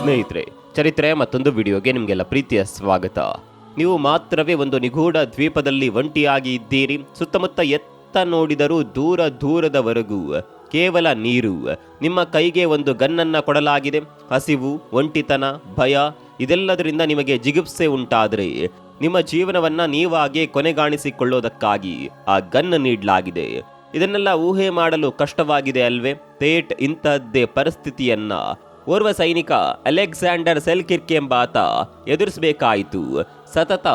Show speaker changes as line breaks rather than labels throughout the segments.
ಸ್ನೇಹಿತರೆ, ಚರಿತ್ರೆ ಮತ್ತೊಂದು ವಿಡಿಯೋಗೆ ನಿಮಗೆಲ್ಲ ಪ್ರೀತಿಯ ಸ್ವಾಗತ. ನೀವು ಮಾತ್ರವೇ ಒಂದು ನಿಗೂಢ ದ್ವೀಪದಲ್ಲಿ ಒಂಟಿಯಾಗಿ ಇದ್ದೀರಿ, ಸುತ್ತಮುತ್ತ ಎತ್ತ ನೋಡಿದರೂ ದೂರ ದೂರದವರೆಗೂ ಕೇವಲ ನೀರು. ನಿಮ್ಮ ಕೈಗೆ ಒಂದು ಗನ್ನನ್ನು ಕೊಡಲಾಗಿದೆ. ಹಸಿವು, ಒಂಟಿತನ, ಭಯ ಇದೆಲ್ಲದರಿಂದ ನಿಮಗೆ ಜಿಗುಪ್ಸೆ ಉಂಟಾದರೆ ನಿಮ್ಮ ಜೀವನವನ್ನ ನೀವಾಗೇ ಕೊನೆಗಾಣಿಸಿಕೊಳ್ಳೋದಕ್ಕಾಗಿ ಆ ಗನ್ ನೀಡಲಾಗಿದೆ. ಇದನ್ನೆಲ್ಲ ಊಹೆ ಮಾಡಲು ಕಷ್ಟವಾಗಿದೆ ಅಲ್ವೇ? ತೇಟ್ ಇಂಥದ್ದೇ ಪರಿಸ್ಥಿತಿಯನ್ನ. ಓರ್ವ ಸೈನಿಕ ಅಲೆಕ್ಸಾಂಡರ್ ಸೆಲ್ಕಿರ್ಕ್ ಎಂಬಾತ ಎದುರಿಸಬೇಕಾಯಿತು. ಸತತ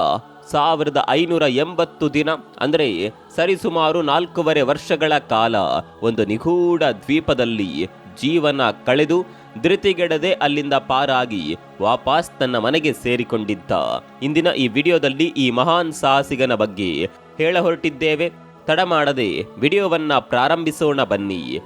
ಸಾವಿರದ ಐನೂರ ಎಂಬತ್ತು ದಿನ, ಅಂದರೆ ಸರಿಸುಮಾರು ನಾಲ್ಕೂವರೆ ವರ್ಷಗಳ ಕಾಲ, ಒಂದು ನಿಗೂಢ ದ್ವೀಪದಲ್ಲಿ ಜೀವನ ಕಳೆದು ಧೃತಿಗೆಡದೆ ಅಲ್ಲಿಂದ ಪಾರಾಗಿ ವಾಪಸ್ ತನ್ನ ಮನೆಗೆ ಸೇರಿಕೊಂಡಿದ್ದ. ಇಂದಿನ ಈ ವಿಡಿಯೋದಲ್ಲಿ ಈ ಮಹಾನ್ ಸಾಹಸಿಗನ ಬಗ್ಗೆ ಹೇಳ ಹೊರಟಿದ್ದೇವೆ. ತಡ ಮಾಡದೆ ವಿಡಿಯೋವನ್ನ ಪ್ರಾರಂಭಿಸೋಣ ಬನ್ನಿ.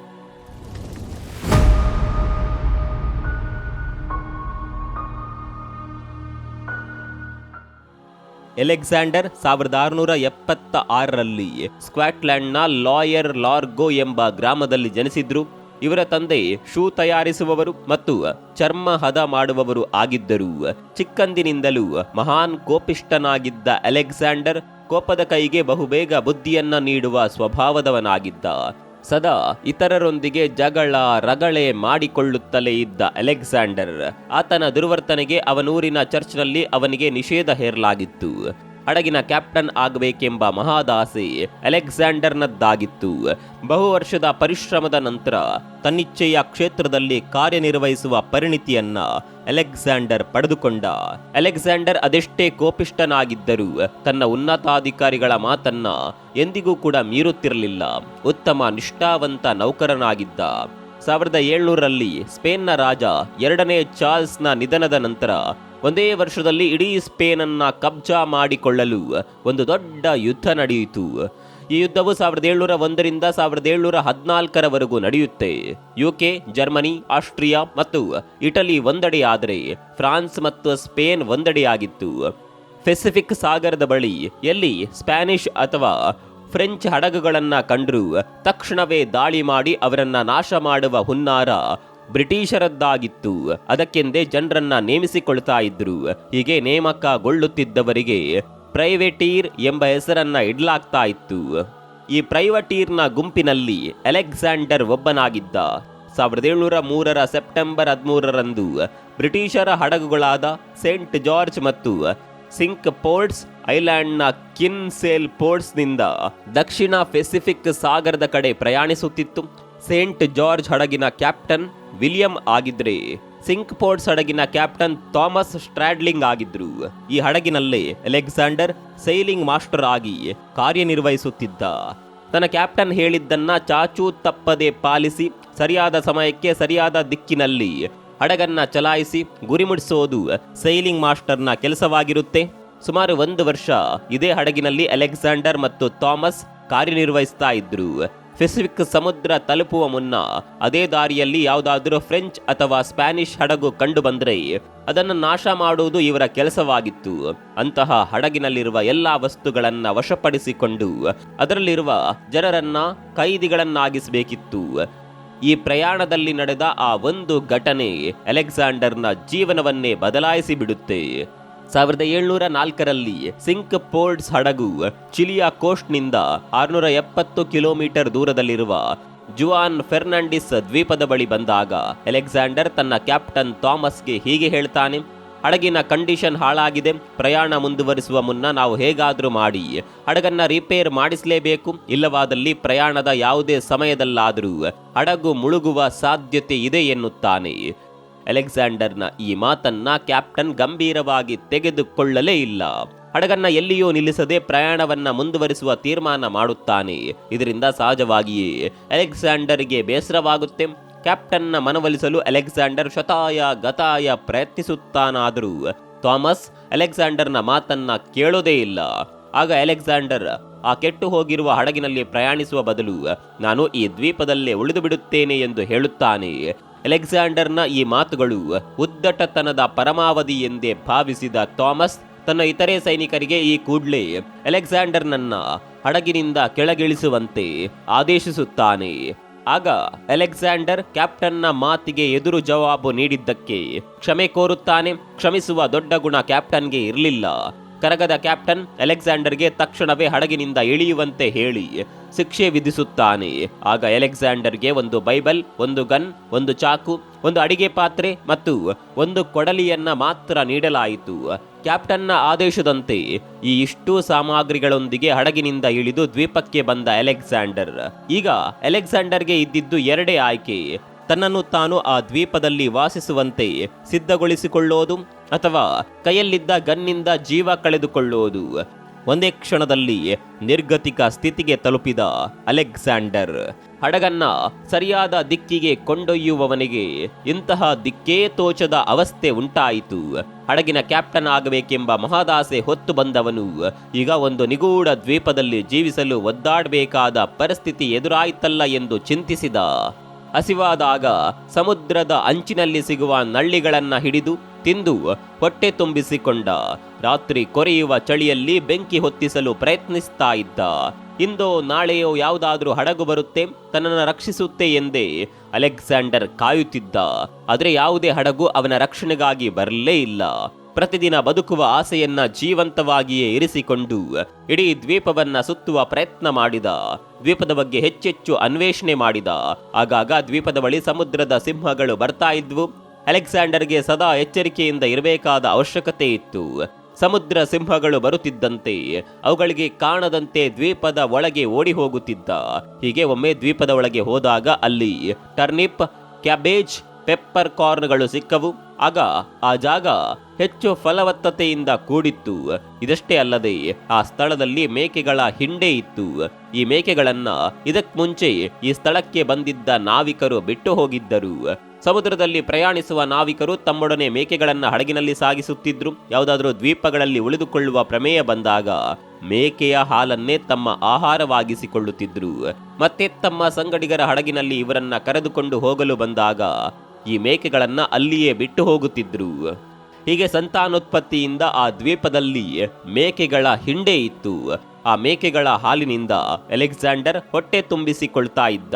ಎಲೆಕ್ಸಾಂಡರ್ ಸಾವಿರದ ಆರುನೂರ ಎಪ್ಪತ್ತ ಆರರಲ್ಲಿ ಸ್ಕ್ವಾಟ್ಲ್ಯಾಂಡ್ನ ಲಾಯರ್ ಲಾರ್ಗೋ ಎಂಬ ಗ್ರಾಮದಲ್ಲಿ ಜನಿಸಿದ್ರು. ಇವರ ತಂದೆ ಶೂ ತಯಾರಿಸುವವರು ಮತ್ತು ಚರ್ಮ ಹದ ಮಾಡುವವರು ಆಗಿದ್ದರು. ಚಿಕ್ಕಂದಿನಿಂದಲೂ ಮಹಾನ್ ಕೋಪಿಷ್ಟನಾಗಿದ್ದ ಅಲೆಕ್ಸಾಂಡರ್ ಕೋಪದ ಕೈಗೆ ಬಹುಬೇಗ ಬುದ್ಧಿಯನ್ನ ನೀಡುವ ಸ್ವಭಾವದವನಾಗಿದ್ದ. ಸದಾ ಇತರರೊಂದಿಗೆ ಜಗಳ ರಗಳೆ ಮಾಡಿಕೊಳ್ಳುತ್ತಲೇ ಇದ್ದ ಅಲೆಕ್ಸಾಂಡರ್ ಆತನ ದುರ್ವರ್ತನೆಗೆ ಅವನೂರಿನ ಚರ್ಚ್ನಲ್ಲಿ ಅವನಿಗೆ ನಿಷೇಧ ಹೇರಲಾಗಿತ್ತು. ಹಡಗಿನ ಕ್ಯಾಪ್ಟನ್ ಆಗಬೇಕೆಂಬ ಮಹಾದಾಸೆ ಅಲೆಕ್ಸಾಂಡರ್ನದ್ದಾಗಿತ್ತು. ಬಹು ವರ್ಷದ ಪರಿಶ್ರಮದ ನಂತರ ತನ್ನಿಚ್ಛೆಯ ಕ್ಷೇತ್ರದಲ್ಲಿ ಕಾರ್ಯನಿರ್ವಹಿಸುವ ಪರಿಣಿತಿಯನ್ನ ಅಲೆಕ್ಸಾಂಡರ್ ಪಡೆದುಕೊಂಡ. ಅಲೆಕ್ಸಾಂಡರ್ ಅದೆಷ್ಟೇ ಕೋಪಿಷ್ಟನಾಗಿದ್ದರೂ ತನ್ನ ಉನ್ನತಾಧಿಕಾರಿಗಳ ಮಾತನ್ನ ಎಂದಿಗೂ ಕೂಡ ಮೀರುತ್ತಿರಲಿಲ್ಲ. ಉತ್ತಮ ನಿಷ್ಠಾವಂತ ನೌಕರನಾಗಿದ್ದ. ಸಾವಿರದ ಏಳ್ನೂರರಲ್ಲಿ ಸ್ಪೇನ್ನ ರಾಜ ಎರಡನೇ ಚಾರ್ಲ್ಸ್ನ ನಿಧನದ ನಂತರ ಒಂದೇ ವರ್ಷದಲ್ಲಿ ಇಡೀ ಸ್ಪೇನನ್ನು ಕಬ್ಜಾ ಮಾಡಿಕೊಳ್ಳಲು ಒಂದು ದೊಡ್ಡ ಯುದ್ಧ ನಡೆಯಿತು. ಈ ಯುದ್ಧವು ಸಾವಿರದ ಏಳ್ನೂರ ಒಂದರಿಂದ ಸಾವಿರದ ಏಳ್ನೂರ ಹದಿನಾಲ್ಕರವರೆಗೂ ನಡೆಯುತ್ತೆ ಯುಕೆ ಜರ್ಮನಿ ಆಸ್ಟ್ರಿಯಾ ಮತ್ತು ಇಟಲಿ ಒಂದೆಡೆಯಾದರೆ ಫ್ರಾನ್ಸ್ ಮತ್ತು ಸ್ಪೇನ್ ಒಂದೆಡೆಯಾಗಿತ್ತು. ಪೆಸಿಫಿಕ್ ಸಾಗರದ ಬಳಿ ಎಲ್ಲಿ ಸ್ಪ್ಯಾನಿಷ್ ಅಥವಾ ಫ್ರೆಂಚ್ ಹಡಗುಗಳನ್ನು ಕಂಡ್ರು. ತಕ್ಷಣವೇ ದಾಳಿ ಮಾಡಿ ಅವರನ್ನು ನಾಶ ಮಾಡುವ ಹುನ್ನಾರ ಬ್ರಿಟಿಷರದ್ದಾಗಿತ್ತು. ಅದಕ್ಕೆಂದೇ ಜನರನ್ನ ನೇಮಿಸಿಕೊಳ್ತಾ ಇದ್ರು. ಹೀಗೆ ನೇಮಕಗೊಳ್ಳುತ್ತಿದ್ದವರಿಗೆ ಪ್ರೈವೇಟೀರ್ ಎಂಬ ಹೆಸರನ್ನ ಇಡಲಾಗ್ತಾ ಇತ್ತು. ಈ ಪ್ರೈವಟೀರ್ನ ಗುಂಪಿನಲ್ಲಿ ಅಲೆಕ್ಸಾಂಡರ್ ಒಬ್ಬನಾಗಿದ್ದ. ಸಾವಿರದ ಏಳ್ನೂರ ಮೂರರ ಸೆಪ್ಟೆಂಬರ್ ಹದಿಮೂರರಂದು ಬ್ರಿಟಿಷರ ಹಡಗುಗಳಾದ ಸೇಂಟ್ ಜಾರ್ಜ್ ಮತ್ತು ಸಿಂಕ್ ಪೋರ್ಟ್ಸ್, ಐಲ್ಯಾಂಡ್ನ ಕಿನ್ಸೇಲ್ ಪೋರ್ಟ್ಸ್ನಿಂದ ದಕ್ಷಿಣ ಪೆಸಿಫಿಕ್ ಸಾಗರದ ಕಡೆ ಪ್ರಯಾಣಿಸುತ್ತಿತ್ತು. ಸೇಂಟ್ ಜಾರ್ಜ್ ಹಡಗಿನ ಕ್ಯಾಪ್ಟನ್ ವಿಲಿಯಂ ಆಗಿದ್ರೆ, ಸಿಂಕ್ ಪೋರ್ಟ್ಸ್ ಹಡಗಿನ ಕ್ಯಾಪ್ಟನ್ ಥಾಮಸ್ ಸ್ಟ್ರಾಡ್ಲಿಂಗ್ ಆಗಿದ್ರು. ಈ ಹಡಗಿನಲ್ಲೇ ಅಲೆಕ್ಸಾಂಡರ್ ಸೈಲಿಂಗ್ ಮಾಸ್ಟರ್ ಆಗಿ ಕಾರ್ಯನಿರ್ವಹಿಸುತ್ತಿದ್ದ. ತನ್ನ ಕ್ಯಾಪ್ಟನ್ ಹೇಳಿದ್ದನ್ನ ಚಾಚೂ ತಪ್ಪದೆ ಪಾಲಿಸಿ, ಸರಿಯಾದ ಸಮಯಕ್ಕೆ ಸರಿಯಾದ ದಿಕ್ಕಿನಲ್ಲಿ ಹಡಗನ್ನ ಚಲಾಯಿಸಿ ಗುರಿ ಮುಡಿಸುವುದು ಸೈಲಿಂಗ್ ಮಾಸ್ಟರ್ನ ಕೆಲಸವಾಗಿರುತ್ತೆ. ಸುಮಾರು ಒಂದು ವರ್ಷ ಇದೇ ಹಡಗಿನಲ್ಲಿ ಅಲೆಕ್ಸಾಂಡರ್ ಮತ್ತು ಥಾಮಸ್ ಕಾರ್ಯನಿರ್ವಹಿಸ್ತಾ ಇದ್ರು. ಪೆಸಿಫಿಕ್ ಸಮುದ್ರ ತಲುಪುವ ಮುನ್ನ ಅದೇ ದಾರಿಯಲ್ಲಿ ಯಾವುದಾದರೂ ಫ್ರೆಂಚ್ ಅಥವಾ ಸ್ಪ್ಯಾನಿಷ್ ಹಡಗು ಕಂಡು ಬಂದರೆ ಅದನ್ನು ನಾಶ ಮಾಡುವುದು ಇವರ ಕೆಲಸವಾಗಿತ್ತು. ಅಂತಹ ಹಡಗಿನಲ್ಲಿರುವ ಎಲ್ಲಾ ವಸ್ತುಗಳನ್ನು ವಶಪಡಿಸಿಕೊಂಡು ಅದರಲ್ಲಿರುವ ಜನರನ್ನ ಕೈದಿಗಳನ್ನಾಗಿಸಬೇಕಿತ್ತು. ಈ ಪ್ರಯಾಣದಲ್ಲಿ ನಡೆದ ಆ ಒಂದು ಘಟನೆ ಅಲೆಕ್ಸಾಂಡರ್ನ ಜೀವನವನ್ನೇ ಬದಲಾಯಿಸಿ ಬಿಡುತ್ತೆ. ಸಾವಿರದ ಏಳ್ನೂರ ನಾಲ್ಕರಲ್ಲಿ ಸಿಂಕ್ ಪೋರ್ಟ್ಸ್ ಹಡಗು ಚಿಲಿಯ ಕೋಸ್ಟ್ನಿಂದ ಆರುನೂರ ಎಪ್ಪತ್ತು ಕಿಲೋಮೀಟರ್ ದೂರದಲ್ಲಿರುವ ಜುವಾನ್ ಫೆರ್ನಾಂಡಿಸ್ ದ್ವೀಪದ ಬಳಿ ಬಂದಾಗ ಅಲೆಕ್ಸಾಂಡರ್ ತನ್ನ ಕ್ಯಾಪ್ಟನ್ ಥಾಮಸ್ಗೆ ಹೀಗೆ ಹೇಳ್ತಾನೆ ಹಡಗಿನ ಕಂಡೀಷನ್ ಹಾಳಾಗಿದೆ. ಪ್ರಯಾಣ ಮುಂದುವರಿಸುವ ಮುನ್ನ ನಾವು ಹೇಗಾದರೂ ಮಾಡಿ. ಹಡಗನ್ನು ರಿಪೇರ್ ಮಾಡಿಸಲೇಬೇಕು. ಇಲ್ಲವಾದಲ್ಲಿ ಪ್ರಯಾಣದ ಯಾವುದೇ ಸಮಯದಲ್ಲಾದರೂ ಹಡಗು ಮುಳುಗುವ ಸಾಧ್ಯತೆ ಇದೆ ಎನ್ನುತ್ತಾನೆ. ಅಲೆಕ್ಸಾಂಡರ್ನ ಈ ಮಾತನ್ನ ಕ್ಯಾಪ್ಟನ್ ಗಂಭೀರವಾಗಿ ತೆಗೆದುಕೊಳ್ಳಲೇ ಇಲ್ಲ. ಹಡಗನ್ನ ಎಲ್ಲಿಯೂ ನಿಲ್ಲಿಸದೆ ಪ್ರಯಾಣವನ್ನ ಮುಂದುವರಿಸುವ ತೀರ್ಮಾನ ಮಾಡುತ್ತಾನೆ. ಇದರಿಂದ ಸಹಜವಾಗಿಯೇ ಅಲೆಕ್ಸಾಂಡರ್ಗೆ ಬೇಸರವಾಗುತ್ತೆ. ಕ್ಯಾಪ್ಟನ್ನ ಮನವೊಲಿಸಲು ಅಲೆಕ್ಸಾಂಡರ್ ಶತಾಯ ಗತಾಯ ಪ್ರಯತ್ನಿಸುತ್ತಾನಾದರೂ ಥಾಮಸ್ ಅಲೆಕ್ಸಾಂಡರ್ನ ಮಾತನ್ನ ಕೇಳೋದೇ ಇಲ್ಲ. ಆಗ ಅಲೆಕ್ಸಾಂಡರ್, ಆ ಕೆಟ್ಟು ಹೋಗಿರುವ ಹಡಗಿನಲ್ಲಿ ಪ್ರಯಾಣಿಸುವ ಬದಲು ನಾನು ಈ ದ್ವೀಪದಲ್ಲೇ ಉಳಿದು ಬಿಡುತ್ತೇನೆ ಎಂದು ಹೇಳುತ್ತಾನೆ. ಅಲೆಕ್ಸಾಂಡರ್ನ ಈ ಮಾತುಗಳು ಉದ್ದಟತನದ ಪರಮಾವಧಿ ಎಂದೇ ಭಾವಿಸಿದ ಥಾಮಸ್ ತನ್ನ ಇತರೆ ಸೈನಿಕರಿಗೆ ಈ ಕೂಡ್ಲೆ ಅಲೆಕ್ಸಾಂಡರ್ನನ್ನ ಹಡಗಿನಿಂದ ಕೆಳಗಿಳಿಸುವಂತೆ ಆದೇಶಿಸುತ್ತಾನೆ. ಆಗ ಅಲೆಕ್ಸಾಂಡರ್ ಕ್ಯಾಪ್ಟನ್ನ ಮಾತಿಗೆ ಎದುರು ಜವಾಬು ನೀಡಿದ್ದಕ್ಕೆ ಕ್ಷಮೆ ಕೋರುತ್ತಾನೆ. ಕ್ಷಮಿಸುವ ದೊಡ್ಡ ಗುಣ ಕ್ಯಾಪ್ಟನ್ಗೆ ಇರಲಿಲ್ಲ. ಕರಗದ ಕ್ಯಾಪ್ಟನ್ ಅಲೆಕ್ಸಾಂಡರ್ಗೆ ತಕ್ಷಣವೇ ಹಡಗಿನಿಂದ ಇಳಿಯುವಂತೆ ಹೇಳಿ ಶಿಕ್ಷೆ ವಿಧಿಸುತ್ತಾನೆ. ಆಗ ಅಲೆಕ್ಸಾಂಡರ್ಗೆ ಒಂದು ಬೈಬಲ್, ಒಂದು ಗನ್, ಒಂದು ಚಾಕು, ಒಂದು ಅಡಿಗೆ ಪಾತ್ರೆ ಮತ್ತು ಒಂದು ಕೊಡಲಿಯನ್ನ ಮಾತ್ರ ನೀಡಲಾಯಿತು. ಕ್ಯಾಪ್ಟನ್ನ ಆದೇಶದಂತೆ ಈ ಇಷ್ಟು ಸಾಮಗ್ರಿಗಳೊಂದಿಗೆ ಹಡಗಿನಿಂದ ಇಳಿದು ದ್ವೀಪಕ್ಕೆ ಬಂದ ಅಲೆಕ್ಸಾಂಡರ್. ಈಗ ಅಲೆಕ್ಸಾಂಡರ್ಗೆ ಇದ್ದಿದ್ದು ಎರಡೇ ಆಯ್ಕೆ. ತನ್ನನ್ನು ತಾನು ಆ ದ್ವೀಪದಲ್ಲಿ ವಾಸಿಸುವಂತೆ ಸಿದ್ಧಗೊಳಿಸಿಕೊಳ್ಳೋದು ಅಥವಾ ಕೈಯಲ್ಲಿದ್ದ ಗನ್ನಿಂದ ಜೀವ ಕಳೆದುಕೊಳ್ಳೋದು. ಒಂದೇ ಕ್ಷಣದಲ್ಲಿ ನಿರ್ಗತಿಕ ಸ್ಥಿತಿಗೆ ತಲುಪಿದ ಅಲೆಕ್ಸಾಂಡರ್. ಹಡಗನ್ನ ಸರಿಯಾದ ದಿಕ್ಕಿಗೆ ಕೊಂಡೊಯ್ಯುವವನಿಗೆ ಇಂತಹ ದಿಕ್ಕೇ ತೋಚದ ಅವಸ್ಥೆ ಉಂಟಾಯಿತು. ಹಡಗಿನ ಕ್ಯಾಪ್ಟನ್ ಆಗಬೇಕೆಂಬ ಮಹಾದಾಸೆ ಹೊತ್ತು ಬಂದವನು ಈಗ ಒಂದು ನಿಗೂಢ ದ್ವೀಪದಲ್ಲಿ ಜೀವಿಸಲು ಒದ್ದಾಡಬೇಕಾದ ಪರಿಸ್ಥಿತಿ ಎದುರಾಯಿತಲ್ಲ ಎಂದು ಚಿಂತಿಸಿದ. ಹಸಿವಾದಾಗ ಸಮುದ್ರದ ಅಂಚಿನಲ್ಲಿ ಸಿಗುವ ನಳ್ಳಿಗಳನ್ನು ಹಿಡಿದು ತಿಂದು ಹೊಟ್ಟೆ ತುಂಬಿಸಿಕೊಂಡ. ರಾತ್ರಿ ಕೊರೆಯುವ ಚಳಿಯಲ್ಲಿ ಬೆಂಕಿ ಹೊತ್ತಿಸಲು ಪ್ರಯತ್ನಿಸ್ತಾ ಇದ್ದ. ಇಂದೋ ನಾಳೆಯೋ ಯಾವುದಾದ್ರೂ ಹಡಗು ಬರುತ್ತೆ, ತನ್ನನ್ನು ರಕ್ಷಿಸುತ್ತೆ ಎಂದೇ ಅಲೆಕ್ಸಾಂಡರ್ ಕಾಯುತ್ತಿದ್ದ. ಆದರೆ ಯಾವುದೇ ಹಡಗು ಅವನ ರಕ್ಷಣೆಗಾಗಿ ಬರಲೇ ಇಲ್ಲ. ಪ್ರತಿದಿನ ಬದುಕುವ ಆಸೆಯನ್ನ ಜೀವಂತವಾಗಿಯೇ ಇರಿಸಿಕೊಂಡು ಇಡೀ ದ್ವೀಪವನ್ನ ಸುತ್ತುವ ಪ್ರಯತ್ನ ಮಾಡಿದ. ದ್ವೀಪದ ಬಗ್ಗೆ ಹೆಚ್ಚೆಚ್ಚು ಅನ್ವೇಷಣೆ ಮಾಡಿದ. ಆಗಾಗ ದ್ವೀಪದ ಬಳಿ ಸಮುದ್ರದ ಸಿಂಹಗಳು ಬರ್ತಾ ಇದ್ವು. ಅಲೆಕ್ಸಾಂಡರ್ಗೆ ಸದಾ ಎಚ್ಚರಿಕೆಯಿಂದ ಇರಬೇಕಾದ ಅವಶ್ಯಕತೆ ಇತ್ತು. ಸಮುದ್ರ ಸಿಂಹಗಳು ಬರುತ್ತಿದ್ದಂತೆ, ಅವುಗಳಿಗೆ ಕಾಣದಂತೆ ದ್ವೀಪದ ಒಳಗೆ ಓಡಿ ಹೋಗುತ್ತಿದ್ದ ಹೀಗೆ ಒಮ್ಮೆ ದ್ವೀಪದ ಒಳಗೆ ಹೋದಾಗ ಅಲ್ಲಿ ಟರ್ನಿಪ್, ಕ್ಯಾಬೇಜ್, ಪೆಪ್ಪರ್ ಕಾರ್ನ್ಗಳು ಸಿಕ್ಕವು. ಆಗ ಆ ಜಾಗ ಹೆಚ್ಚು ಫಲವತ್ತತೆಯಿಂದ ಕೂಡಿತ್ತು. ಇದಷ್ಟೇ ಅಲ್ಲದೆ ಆ ಸ್ಥಳದಲ್ಲಿ ಮೇಕೆಗಳ ಹಿಂಡೆ ಇತ್ತು. ಈ ಮೇಕೆಗಳನ್ನ ಇದಕ್ ಮುಂಚೆ ಈ ಸ್ಥಳಕ್ಕೆ ಬಂದಿದ್ದ ನಾವಿಕರು ಬಿಟ್ಟು ಹೋಗಿದ್ದರು. ಸಮುದ್ರದಲ್ಲಿ ಪ್ರಯಾಣಿಸುವ ನಾವಿಕರು ತಮ್ಮೊಡನೆ ಮೇಕೆಗಳನ್ನು ಹಡಗಿನಲ್ಲಿ ಸಾಗಿಸುತ್ತಿದ್ರು. ಯಾವುದಾದರೂ ದ್ವೀಪಗಳಲ್ಲಿ ಉಳಿದುಕೊಳ್ಳುವ ಪ್ರಮೇಯ ಬಂದಾಗ ಮೇಕೆಯ ಹಾಲನ್ನೇ ತಮ್ಮ ಆಹಾರವಾಗಿಸಿಕೊಳ್ಳುತ್ತಿದ್ರು. ಮತ್ತೆ ತಮ್ಮ ಸಂಗಡಿಗರ ಹಡಗಿನಲ್ಲಿ ಇವರನ್ನ ಕರೆದುಕೊಂಡು ಹೋಗಲು ಬಂದಾಗ ಈ ಮೇಕೆಗಳನ್ನ ಅಲ್ಲಿಯೇ ಬಿಟ್ಟು ಹೋಗುತ್ತಿದ್ರು. ಹೀಗೆ ಸಂತಾನೋತ್ಪತ್ತಿಯಿಂದ ಆ ದ್ವೀಪದಲ್ಲಿ ಮೇಕೆಗಳ ಹಿಂಡೆ ಇತ್ತು. ಆ ಮೇಕೆಗಳ ಹಾಲಿನಿಂದ ಅಲೆಕ್ಸಾಂಡರ್ ಹೊಟ್ಟೆ ತುಂಬಿಸಿಕೊಳ್ತಾ ಇದ್ದ.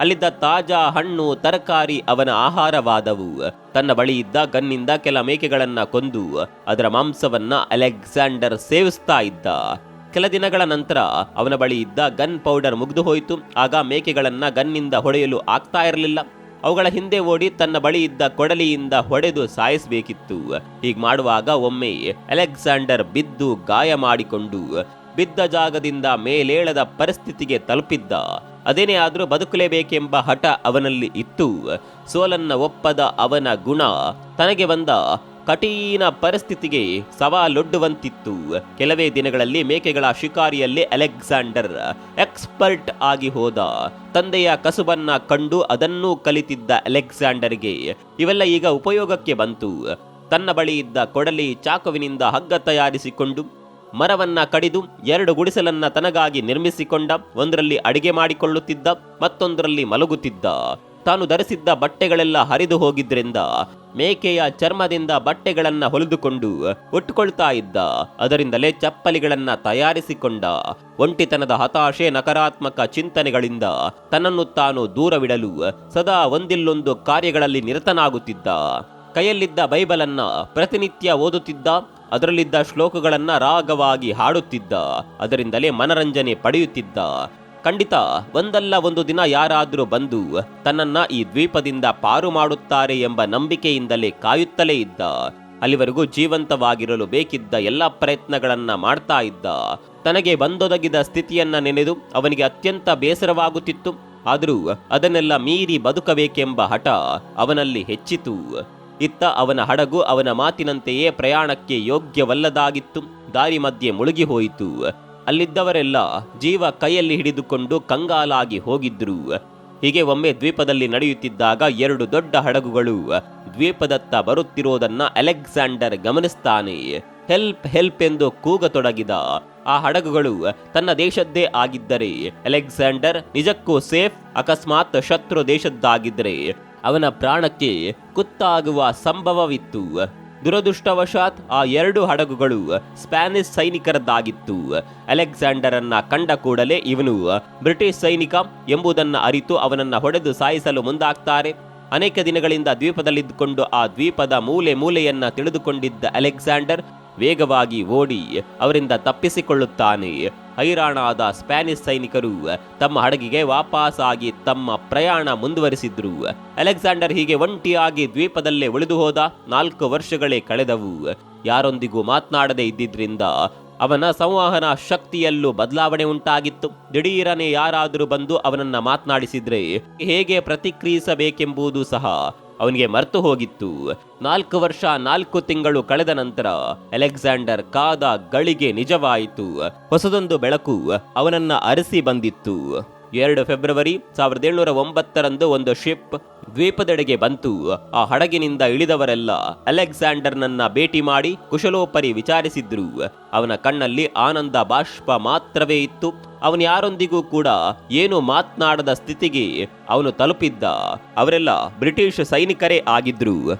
ಅಲ್ಲಿದ್ದ ತಾಜಾ ಹಣ್ಣು, ತರಕಾರಿ ಅವನ ಆಹಾರವಾದವು. ತನ್ನ ಬಳಿ ಇದ್ದ ಗನ್ನಿಂದ ಕೆಲ ಮೇಕೆಗಳನ್ನ ಕೊಂದು ಅದರ ಮಾಂಸವನ್ನ ಅಲೆಕ್ಸಾಂಡರ್ ಸೇವಿಸ್ತಾ ಇದ್ದ. ಕೆಲ ದಿನಗಳ ನಂತರ ಅವನ ಬಳಿ ಇದ್ದ ಗನ್ ಪೌಡರ್ ಮುಗಿದು ಹೋಯಿತು. ಆಗ ಮೇಕೆಗಳನ್ನ ಗನ್ನಿಂದ ಹೊಡೆಯಲು ಆಗ್ತಾ ಇರಲಿಲ್ಲ. ಅವುಗಳ ಹಿಂದೆ ಓಡಿ ತನ್ನ ಬಳಿ ಇದ್ದ ಕೊಡಲಿಯಿಂದ ಹೊಡೆದು ಸಾಯಿಸಬೇಕಿತ್ತು. ಹೀಗೆ ಮಾಡುವಾಗ ಒಮ್ಮೆ ಅಲೆಕ್ಸಾಂಡರ್ ಬಿದ್ದು ಗಾಯ ಮಾಡಿಕೊಂಡು ಬಿದ್ದ ಜಾಗದಿಂದ ಮೇಲೇಳದ ಪರಿಸ್ಥಿತಿಗೆ ತಲುಪಿದ್ದ. ಅದೇನೇ ಆದರೂ ಬದುಕಲೇಬೇಕೆಂಬ ಹಠ ಅವನಲ್ಲಿ ಇತ್ತು. ಸೋಲನ್ನ ಒಪ್ಪದ ಅವನ ಗುಣ ತನಗೆ ಬಂದ. ಕಠಿಣ ಪರಿಸ್ಥಿತಿಗೆ ಸವಾಲೊಡ್ಡುವಂತಿತ್ತು. ಕೆಲವೇ ದಿನಗಳಲ್ಲಿ ಮೇಕೆಗಳ ಶಿಕಾರಿಯಲ್ಲಿ ಅಲೆಕ್ಸಾಂಡರ್ ಎಕ್ಸ್ಪರ್ಟ್ ಆಗಿ ಹೋದ. ತಂದೆಯ ಕಸುಬನ್ನ ಕಂಡು ಅದನ್ನೂ ಕಲಿತಿದ್ದ ಅಲೆಕ್ಸಾಂಡರ್ಗೆ. ಇವೆಲ್ಲ ಈಗ ಉಪಯೋಗಕ್ಕೆ ಬಂತು. ತನ್ನ ಬಳಿ ಇದ್ದ ಕೊಡಲಿ ಚಾಕುವಿನಿಂದ ಹಗ್ಗ ತಯಾರಿಸಿಕೊಂಡು ಮರವನ್ನ ಕಡಿದು ಎರಡು ಗುಡಿಸಲನ್ನ ತನಗಾಗಿ ನಿರ್ಮಿಸಿಕೊಂಡ, ಒಂದರಲ್ಲಿ ಅಡಿಗೆ ಮಾಡಿಕೊಳ್ಳುತ್ತಿದ್ದ, ಮತ್ತೊಂದರಲ್ಲಿ ಮಲಗುತ್ತಿದ್ದ. ತಾನು ಧರಿಸಿದ್ದ ಬಟ್ಟೆಗಳೆಲ್ಲ ಹರಿದು ಹೋಗಿದ್ದರಿಂದ ಮೇಕೆಯ ಚರ್ಮದಿಂದ ಬಟ್ಟೆಗಳನ್ನ ಹೊಲಿದುಕೊಂಡು ಉಟ್ಕೊಳ್ತಾ ಇದ್ದ. ಅದರಿಂದಲೇ ಚಪ್ಪಲಿಗಳನ್ನ ತಯಾರಿಸಿಕೊಂಡ. ಒಂಟಿತನದ ಹತಾಶೆ ನಕಾರಾತ್ಮಕ ಚಿಂತನೆಗಳಿಂದ ತನ್ನನ್ನು ತಾನು ದೂರವಿಡಲು ಸದಾ ಒಂದಿಲ್ಲೊಂದು ಕಾರ್ಯಗಳಲ್ಲಿ ನಿರತನಾಗುತ್ತಿದ್ದ. ಕೈಯಲ್ಲಿದ್ದ ಬೈಬಲನ್ನ ಪ್ರತಿನಿತ್ಯ ಓದುತ್ತಿದ್ದ ಅದರಲ್ಲಿದ್ದ ಶ್ಲೋಕಗಳನ್ನ ರಾಗವಾಗಿ ಹಾಡುತ್ತಿದ್ದ, ಅದರಿಂದಲೇ ಮನರಂಜನೆ ಪಡೆಯುತ್ತಿದ್ದ. ಖಂಡಿತ, ಒಂದಲ್ಲ ಒಂದು ದಿನ ಯಾರಾದರೂ ಬಂದು ತನ್ನನ್ನ ಈ ದ್ವೀಪದಿಂದ ಪಾರು ಮಾಡುತ್ತಾರೆ ಎಂಬ ನಂಬಿಕೆಯಿಂದಲೇ ಕಾಯುತ್ತಲೇ ಇದ್ದ. ಅಲ್ಲಿವರೆಗೂ ಜೀವಂತವಾಗಿರಲು ಬೇಕಿದ್ದ ಎಲ್ಲ ಪ್ರಯತ್ನಗಳನ್ನ ಮಾಡ್ತಾ ಇದ್ದ. ತನಗೆ ಬಂದೊದಗಿದ ಸ್ಥಿತಿಯನ್ನ ನೆನೆದು ಅವನಿಗೆ ಅತ್ಯಂತ ಬೇಸರವಾಗುತ್ತಿತ್ತು. ಆದರೂ ಅದನ್ನೆಲ್ಲ ಮೀರಿ ಬದುಕಬೇಕೆಂಬ ಹಠ ಅವನಲ್ಲಿ ಹೆಚ್ಚಿತು. ಇತ್ತ ಅವನ ಹಡಗು ಅವನ ಮಾತಿನಂತೆಯೇ ಪ್ರಯಾಣಕ್ಕೆ ಯೋಗ್ಯವಲ್ಲದಾಗಿತ್ತು. ದಾರಿ ಮಧ್ಯೆ ಮುಳುಗಿ ಹೋಯಿತು. ಅಲ್ಲಿದ್ದವರೆಲ್ಲ ಜೀವ ಕೈಯಲ್ಲಿ ಹಿಡಿದುಕೊಂಡು ಕಂಗಾಲಾಗಿ ಹೋಗಿದ್ರು. ಹೀಗೆ ಒಮ್ಮೆ ದ್ವೀಪದಲ್ಲಿ ನಡೆಯುತ್ತಿದ್ದಾಗ ಎರಡು ದೊಡ್ಡ ಹಡಗುಗಳು ದ್ವೀಪದತ್ತ ಬರುತ್ತಿರೋದನ್ನ ಅಲೆಕ್ಸಾಂಡರ್ ಗಮನಿಸ್ತಾನೆ. ಹೆಲ್ಪ್ ಹೆಲ್ಪ್ ಎಂದು ಕೂಗತೊಡಗಿದ ಆ ಹಡಗುಗಳು ತನ್ನ ದೇಶದ್ದೇ ಆಗಿದ್ದರೆ, ಅಲೆಕ್ಸಾಂಡರ್ ನಿಜಕ್ಕೂ ಸೇಫ್, ಅಕಸ್ಮಾತ್ ಶತ್ರು ದೇಶದ್ದಾಗಿದ್ದರೆ ಅವನ ಪ್ರಾಣಕ್ಕೆ ಕುತ್ತಾಗುವ ಸಂಭವವಿತ್ತು. ದುರದೃಷ್ಟವಶಾತ್ ಆ ಎರಡು ಹಡಗುಗಳು ಸ್ಪ್ಯಾನಿಷ್ ಸೈನಿಕರದ್ದಾಗಿತ್ತು. ಅಲೆಕ್ಸಾಂಡರ್ ಅನ್ನ ಕಂಡ ಕೂಡಲೇ ಇವನು ಬ್ರಿಟಿಷ್ ಸೈನಿಕ ಎಂಬುದನ್ನ ಅರಿತು ಅವನನ್ನ ಹೊಡೆದು ಸಾಯಿಸಲು ಮುಂದಾಗ್ತಾರೆ. ಅನೇಕ ದಿನಗಳಿಂದ ದ್ವೀಪದಲ್ಲಿದ್ದುಕೊಂಡು ಆ ದ್ವೀಪದ ಮೂಲೆ ಮೂಲೆಯನ್ನ ತಿಳಿದುಕೊಂಡಿದ್ದ ಅಲೆಕ್ಸಾಂಡರ್ ವೇಗವಾಗಿ ಓಡಿ ಅವರಿಂದ ತಪ್ಪಿಸಿಕೊಳ್ಳುತ್ತಾನೆ. ಹೈರಾಣಾದ ಸ್ಪ್ಯಾನಿಷ್ ಸೈನಿಕರು ತಮ್ಮ ಹಡಗಿಗೆ ವಾಪಸ್ಸಾಗಿ ತಮ್ಮ ಪ್ರಯಾಣ ಮುಂದುವರಿಸಿದ್ರು. ಅಲೆಕ್ಸಾಂಡರ್ ಹೀಗೆ ಒಂಟಿಯಾಗಿ ದ್ವೀಪದಲ್ಲೇ ಉಳಿದು ಹೋದ ನಾಲ್ಕು ವರ್ಷಗಳೇ ಕಳೆದವು. ಯಾರೊಂದಿಗೂ ಮಾತನಾಡದೆ ಇದ್ದಿದ್ರಿಂದ ಅವನ ಸಂವಹನ ಶಕ್ತಿಯಲ್ಲೂ ಬದಲಾವಣೆ ಉಂಟಾಗಿತ್ತು. ದಿಢೀರನೆ ಯಾರಾದರೂ ಬಂದು ಅವನನ್ನ ಮಾತನಾಡಿಸಿದ್ರೆ ಹೇಗೆ ಪ್ರತಿಕ್ರಿಯಿಸಬೇಕೆಂಬುದು ಸಹ ಅವನಿಗೆ ಮರ್ತು ಹೋಗಿತ್ತು. ನಾಲ್ಕು ವರ್ಷ, ನಾಲ್ಕು ತಿಂಗಳು ಕಳೆದ ನಂತರ ಅಲೆಕ್ಸಾಂಡರ್ ಕಾದ ಗಳಿಗೆ ನಿಜವಾಯಿತು. ಹೊಸದೊಂದು ಬೆಳಕು ಅವನನ್ನ ಅರಸಿ ಬಂದಿತ್ತು. ಎರಡು ಫೆಬ್ರವರಿ ಸಾವಿರದ ಏಳ್ನೂರ ಒಂಬತ್ತರಂದು ಒಂದು ಶಿಪ್ ದ್ವೀಪದೆಡೆಗೆ ಬಂತು. ಆ ಹಡಗಿನಿಂದ ಇಳಿದವರೆಲ್ಲ ಅಲೆಕ್ಸಾಂಡರ್ನನ್ನ ಭೇಟಿ ಮಾಡಿ ಕುಶಲೋಪರಿ ವಿಚಾರಿಸಿದ್ರು. ಅವನ ಕಣ್ಣಲ್ಲಿ ಆನಂದ ಬಾಷ್ಪ ಮಾತ್ರವೇ ಇತ್ತು. ಅವನು ಯಾರೊಂದಿಗೂ ಕೂಡ ಏನು ಮಾತನಾಡದ ಸ್ಥಿತಿಗೆ ಅವನು ತಲುಪಿದ್ದ. ಅವರೆಲ್ಲ ಬ್ರಿಟಿಷ್ ಸೈನಿಕರೇ ಆಗಿದ್ರು.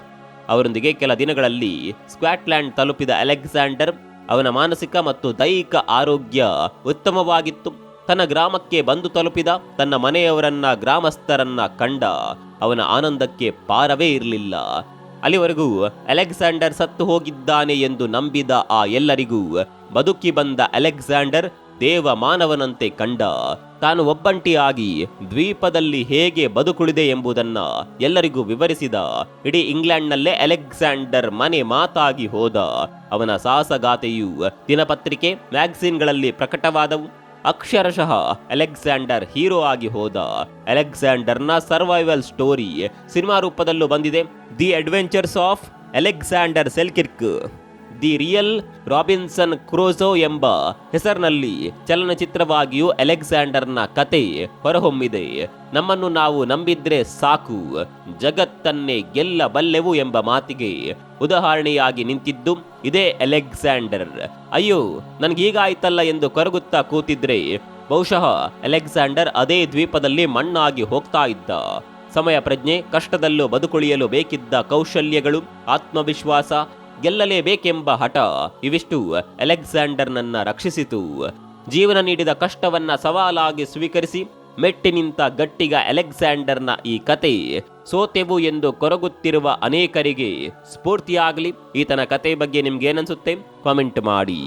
ಅವರೊಂದಿಗೆ ಕೆಲ ದಿನಗಳಲ್ಲಿ ಸ್ಕಾಟ್ಲ್ಯಾಂಡ್ ತಲುಪಿದ ಅಲೆಕ್ಸಾಂಡರ್ ಅವನ ಮಾನಸಿಕ ಮತ್ತು ದೈಹಿಕ ಆರೋಗ್ಯ ಉತ್ತಮವಾಗಿತ್ತು. ತನ್ನ ಗ್ರಾಮಕ್ಕೆ ಬಂದು ತಲುಪಿದ ತನ್ನ ಮನೆಯವರನ್ನ ಗ್ರಾಮಸ್ಥರನ್ನ ಕಂಡ ಅವನ ಆನಂದಕ್ಕೆ ಪಾರವೇ ಇರಲಿಲ್ಲ. ಅಲ್ಲಿವರೆಗೂ ಅಲೆಕ್ಸಾಂಡರ್ ಸತ್ತು ಹೋಗಿದ್ದಾನೆ ಎಂದು ನಂಬಿದ ಆ ಎಲ್ಲರಿಗೂ ಬದುಕಿ ಬಂದ ಅಲೆಕ್ಸಾಂಡರ್ ದೇವ ಮಾನವನಂತೆ ಕಂಡ. ತಾನು ಒಬ್ಬಂಟಿಯಾಗಿ ದ್ವೀಪದಲ್ಲಿ ಹೇಗೆ ಬದುಕುಳಿದೆ ಎಂಬುದನ್ನ ಎಲ್ಲರಿಗೂ ವಿವರಿಸಿದ. ಇಡೀ ಇಂಗ್ಲೆಂಡ್ನಲ್ಲೇ ಅಲೆಕ್ಸಾಂಡರ್ ಮನೆ ಮಾತಾಗಿ ಹೋದ. ಅವನ ಸಾಹಸಗಾಥೆಯು ದಿನಪತ್ರಿಕೆ, ಮ್ಯಾಗ್ಝಿನ್ಗಳಲ್ಲಿ ಪ್ರಕಟವಾದವು. ಅಕ್ಷರಶಃ ಅಲೆಕ್ಸಾಂಡರ್ ಹೀರೋ ಆಗಿ ಹೋದ. ಅಲೆಕ್ಸಾಂಡರ್ನ ಸರ್ವೈವಲ್ ಸ್ಟೋರಿ ಸಿನಿಮಾ ರೂಪದಲ್ಲೂ ಬಂದಿದೆ. The adventures of Alexander Selkirk. The real Robinson Crusoe ಎಂಬ ಹೆಸರಿನಲ್ಲಿ ಚಲನಚಿತ್ರವಾಗಿಯೂ ಅಲೆಕ್ಸಾಂಡರ್ನ ಕತೆ ಹೊರಹೊಮ್ಮಿದೆ. ನಮ್ಮನ್ನು ನಾವು ನಂಬಿದ್ರೆ ಸಾಕು. ಜಗತ್ತನ್ನೇ ಗೆಲ್ಲಬಲ್ಲೆವು ಎಂಬ ಮಾತಿಗೆ ಉದಾಹರಣೆಯಾಗಿ ನಿಂತಿದ್ದು ಇದೇ ಅಲೆಕ್ಸಾಂಡರ್. ಅಯ್ಯೋ, ನನ್ಗೀಗಾಯ್ತಲ್ಲ ಎಂದು ಕರಗುತ್ತಾ ಕೂತಿದ್ರೆ ಬಹುಶಃ ಅಲೆಕ್ಸಾಂಡರ್ ಅದೇ ದ್ವೀಪದಲ್ಲಿ ಮಣ್ಣಾಗಿ ಹೋಗ್ತಾ ಇದ್ದ. ಸಮಯ ಪ್ರಜ್ಞೆ, ಕಷ್ಟದಲ್ಲೂ ಬದುಕುಳಿಯಲು ಬೇಕಿದ್ದ ಕೌಶಲ್ಯಗಳು, ಆತ್ಮವಿಶ್ವಾಸ ಗೆಲ್ಲಲೇಬೇಕೆಂಬ ಹಠ ಇವಿಷ್ಟು ಅಲೆಕ್ಸಾಂಡರ್ನನ್ನ ರಕ್ಷಿಸಿತು. ಜೀವನ ನೀಡಿದ ಕಷ್ಟವನ್ನ ಸವಾಲಾಗಿ ಸ್ವೀಕರಿಸಿ ಮೆಟ್ಟಿ ನಿಂತ ಗಟ್ಟಿಗ ಅಲೆಕ್ಸಾಂಡರ್ನ ಈ ಕತೆ ಸೋತೆವು ಎಂದು ಕೊರಗುತ್ತಿರುವ ಅನೇಕರಿಗೆ ಸ್ಫೂರ್ತಿಯಾಗಲಿ. ಈತನ ಕತೆ ಬಗ್ಗೆ ನಿಮ್ಗೇನನ್ಸುತ್ತೆ ಕಾಮೆಂಟ್ ಮಾಡಿ.